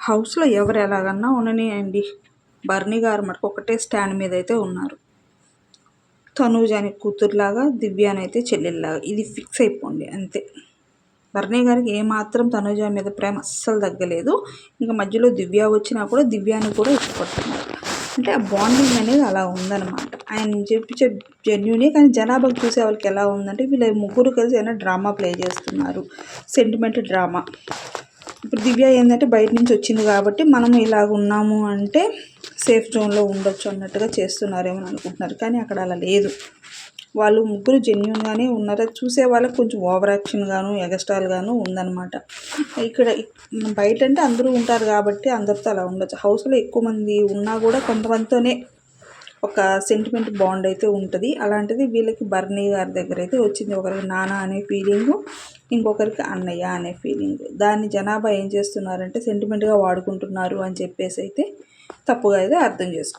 హౌస్లో ఎవరు ఎలాగన్నా ఉండనియండి బర్నీ గారు మటుకు ఒకటే స్టాండ్ మీద అయితే ఉన్నారు. తనూజ్ అని కూతురులాగా దివ్యానైతే చెల్లెల్లాగా. ఇది ఫిక్స్ అయిపోండి అంతే. బర్నీ గారికి ఏమాత్రం తనూజ మీద ప్రేమ అస్సలు తగ్గలేదు. ఇంకా మధ్యలో దివ్య వచ్చినా కూడా దివ్యాని కూడా ఇష్టపడుతున్నారు. అంటే ఆ బాండింగ్ అనేది అలా ఉందన్నమాట. ఆయన చెప్పించే జెన్యునే కానీ జనాభాకి చూసే వాళ్ళకి ఎలా ఉందంటే వీళ్ళ ముగ్గురు కలిసి ఏమైనా డ్రామా ప్లే చేస్తున్నారు. Sentiment drama. ఇప్పుడు దివ్య ఏంటంటే బయట నుంచి వచ్చింది కాబట్టి మనం ఇలాగ ఉన్నాము అంటే సేఫ్ జోన్లో ఉండొచ్చు అన్నట్టుగా చేస్తున్నారేమో అనుకుంటున్నారు. కానీ అక్కడ అలా లేదు. వాళ్ళు ముగ్గురు జెన్యున్గానే ఉన్నారు. చూసే వాళ్ళకి కొంచెం ఓవర్ యాక్షన్ గాను ఎగస్ట్రాల్ గాను ఉందన్నమాట. ఇక్కడ బయట అంటే అందరూ ఉంటారు కాబట్టి అందరితో అలా ఉండొచ్చు. హౌస్లో ఎక్కువ మంది ఉన్నా కూడా కొంతమందితోనే ఒక సెంటిమెంట్ బాండ్ అయితే ఉంటుంది. అలాంటిది వీళ్ళకి బర్నీ గారి దగ్గర అయితే వచ్చింది. ఒకరికి నాన్న అనే ఫీలింగు ఇంకొకరికి అన్నయ్య అనే ఫీలింగ్ దాన్ని జనాభా ఏం చేస్తున్నారంటే సెంటిమెంట్గా వాడుకుంటున్నారు అని చెప్పేసి అయితే తప్పుగా అయితే అర్థం చేసుకో